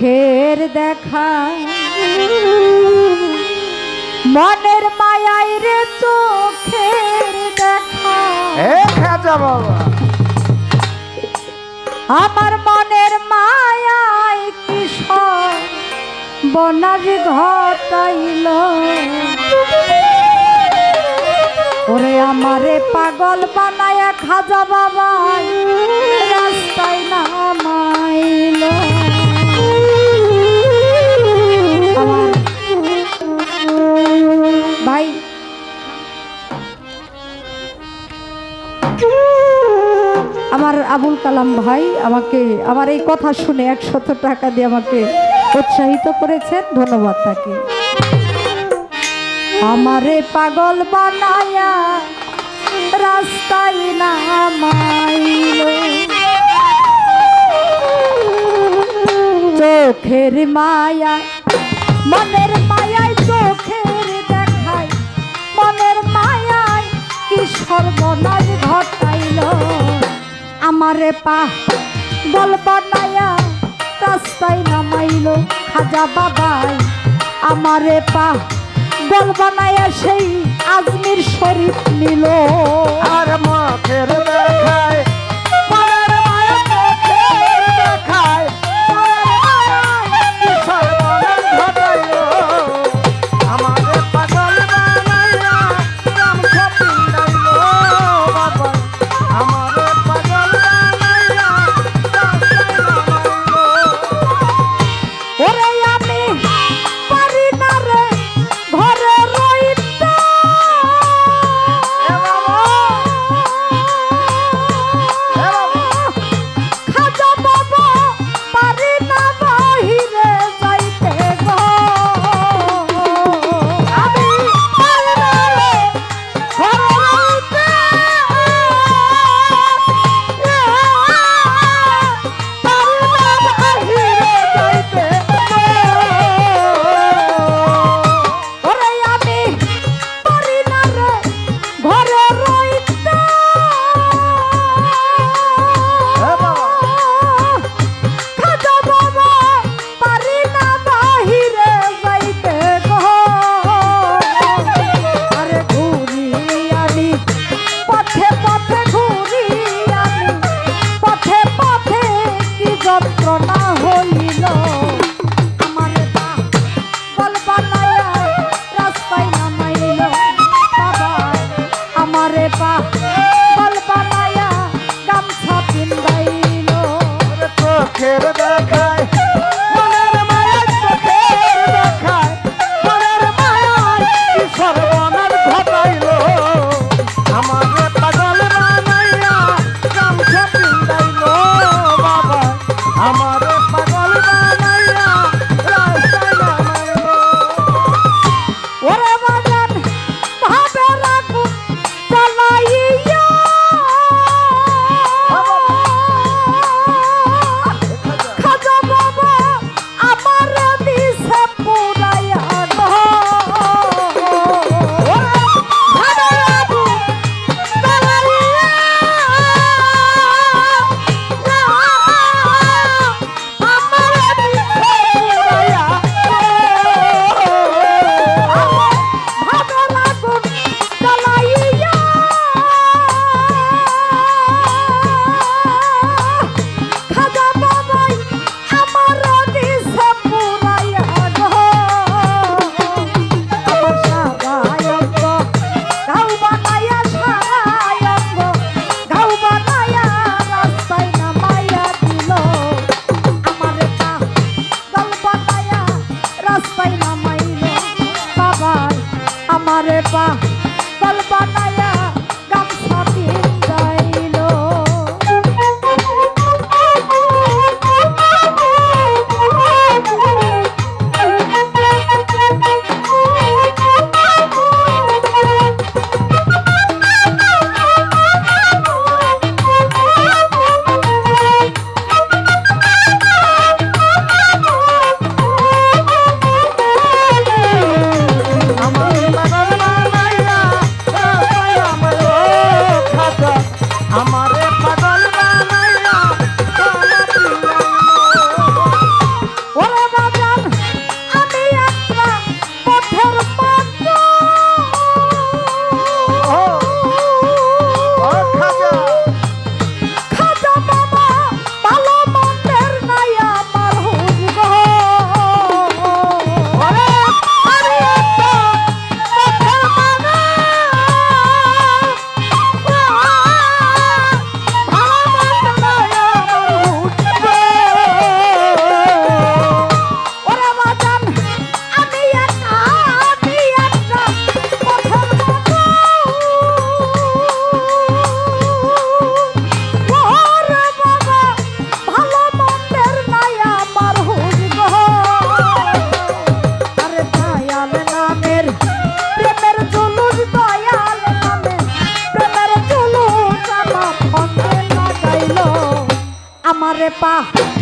চোখের দেখা। মনের মায়াই রে চোখের দেখা। বাবা। আমার মনের মায়াই কিশোর বনার ঘটাইল। ওরে আমারে পাগল বানায়া খাজা বাবা রাস্তায় নামাইল। আবুল কালাম ভাই আমাকে আমার এই কথা শুনে একশত টাকা দিয়ে আমাকে উৎসাহিত করেছেন, ধন্যবাদ তাকে। আমারে পাগল বানায়া রাস্তায় নামাইল। চোখের মায়া, মনের মায়ায় চোখের দেখায়। মনের মায়ায় কি সর্বনাশ আমারে পা। বল বানায়া রাস্তায় নামাইল খাজা বাবাই। আমারে পা। বল বানায়া সেই আজমির শরীফ নিল। আর মুখের পাহাড়ে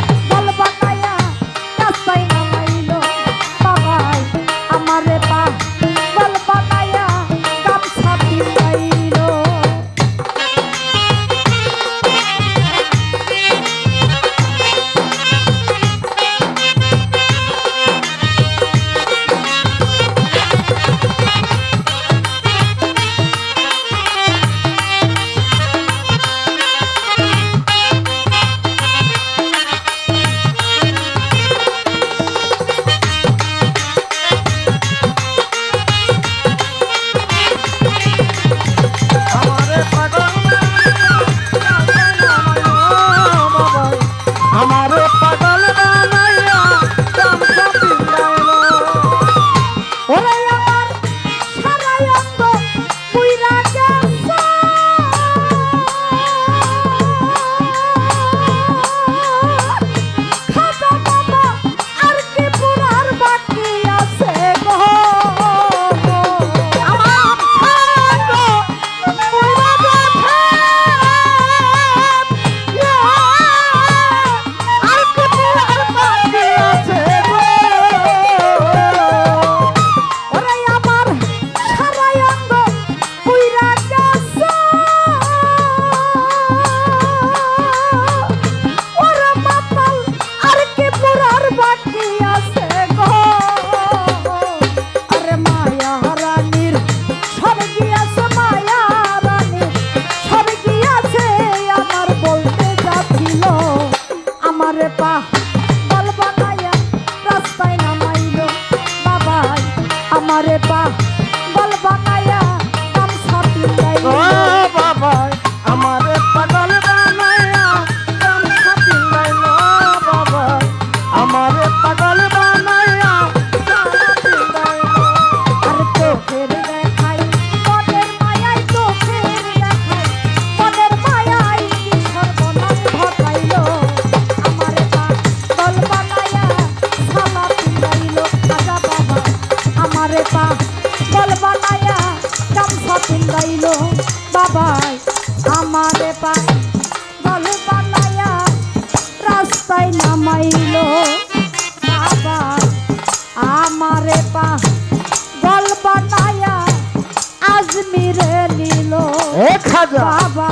হাজার বাবা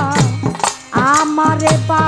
আমারে পা